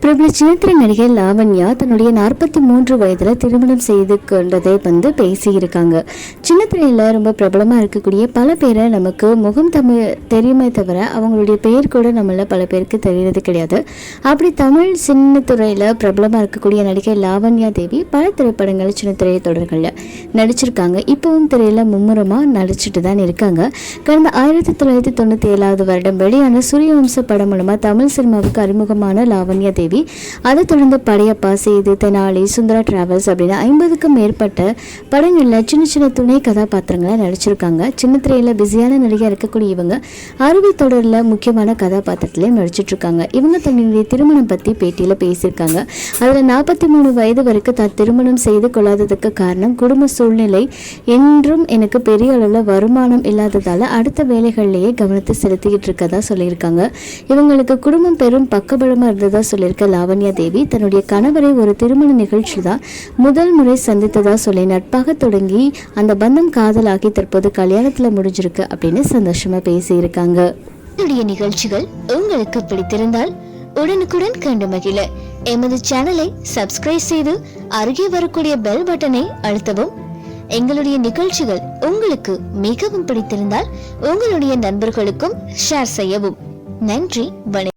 பிரபல சின்னத்திரை நடிகை லாவண்யா தன்னுடைய நாற்பத்தி மூன்று வயதுல திருமணம் செய்து கொண்டதை வந்து பேசியிருக்காங்க. சின்னத்திரையில ரொம்ப பிரபலமா இருக்கக்கூடிய பல பேரை நமக்கு முகம் தமிழ் தெரியுமே தவிர அவங்களுடைய பெயர் கூட நம்மள பல பேருக்கு தெரியறது கிடையாது. அப்படி தமிழ் சின்னத்துறையில பிரபலமா இருக்கக்கூடிய நடிகை லாவண்யா தேவி பல திரைப்படங்கள் சின்னத்திரை தொடர்களில் நடிச்சிருக்காங்க. இப்பவும் திரையில மும்முரமா நடிச்சிட்டு தான் இருக்காங்க. கடந்த ஆயிரத்தி தொள்ளாயிரத்தி தொண்ணூத்தி ஏழாவது வருடம் வெளியான சூரியவம்ச படம் மூலமா தமிழ் சினிமாவுக்கு அறிமுகமான லாவண்யா தேவி அதை தொடர்ந்து படையப்பா செய்து தெனாலி சுந்தரா டிராவல்ஸ் அப்படின்னு ஐம்பதுக்கும் மேற்பட்ட படங்களில் சின்ன சின்ன துணை கதாபாத்திரங்களை நடிச்சிருக்காங்க. சின்ன திரையில் பிஸியான நடிகை இருக்கக்கூடிய இவங்க அறுவை தொடரில் முக்கியமான கதாபாத்திரத்திலையும் நடிச்சிட்டு இருக்காங்க இவங்க தன்னுடைய திருமணம் பற்றி பேட்டியில் பேசியிருக்காங்க. அதில் நாற்பத்தி மூணு வயது வரைக்கும் தான் திருமணம் செய்து கொள்ளாததுக்கு காரணம் குடும்ப சூழ்நிலை என்றும் எனக்கு பெரிய அளவில் வருமானம் இல்லாததால் அடுத்த வேலைகள்லேயே கவனத்தை செலுத்திக்கிட்டு இருக்கதா சொல்லியிருக்காங்க. இவங்களுக்கு குடும்பம் பெரும் பக்கபலமாக இருந்ததா இருக்க லாவண்யா தேவி தன்னுடைய கணவரை ஒரு திருமண நிகழ்ச்சியில் தான் முதல் முறை சந்தித்ததா சொல்லி நட்பாக தொடங்கி அந்த பந்தம் காதலாகி தற்போது கல்யாணத்தில் முடிஞ்சிருக்கு அப்படின்னு சந்தோஷமா பேசியிருக்காங்க. என்னுடைய நிகழ்ச்சிகள் உங்களுக்கு பிடித்திருந்தால் உடனுக்குடன் கண்டு மகிழ. எமது சேனலை சப்ஸ்கிரைப் செய்து அருகே வரக்கூடிய பெல் பட்டனை அழுத்தவும். எங்களுடைய நிகழ்ச்சிகள் உங்களுக்கு மிகவும் பிடித்திருந்தால் உங்களுடைய நண்பர்களுக்கும் ஷேர் செய்யவும். நன்றி வணக்கம்.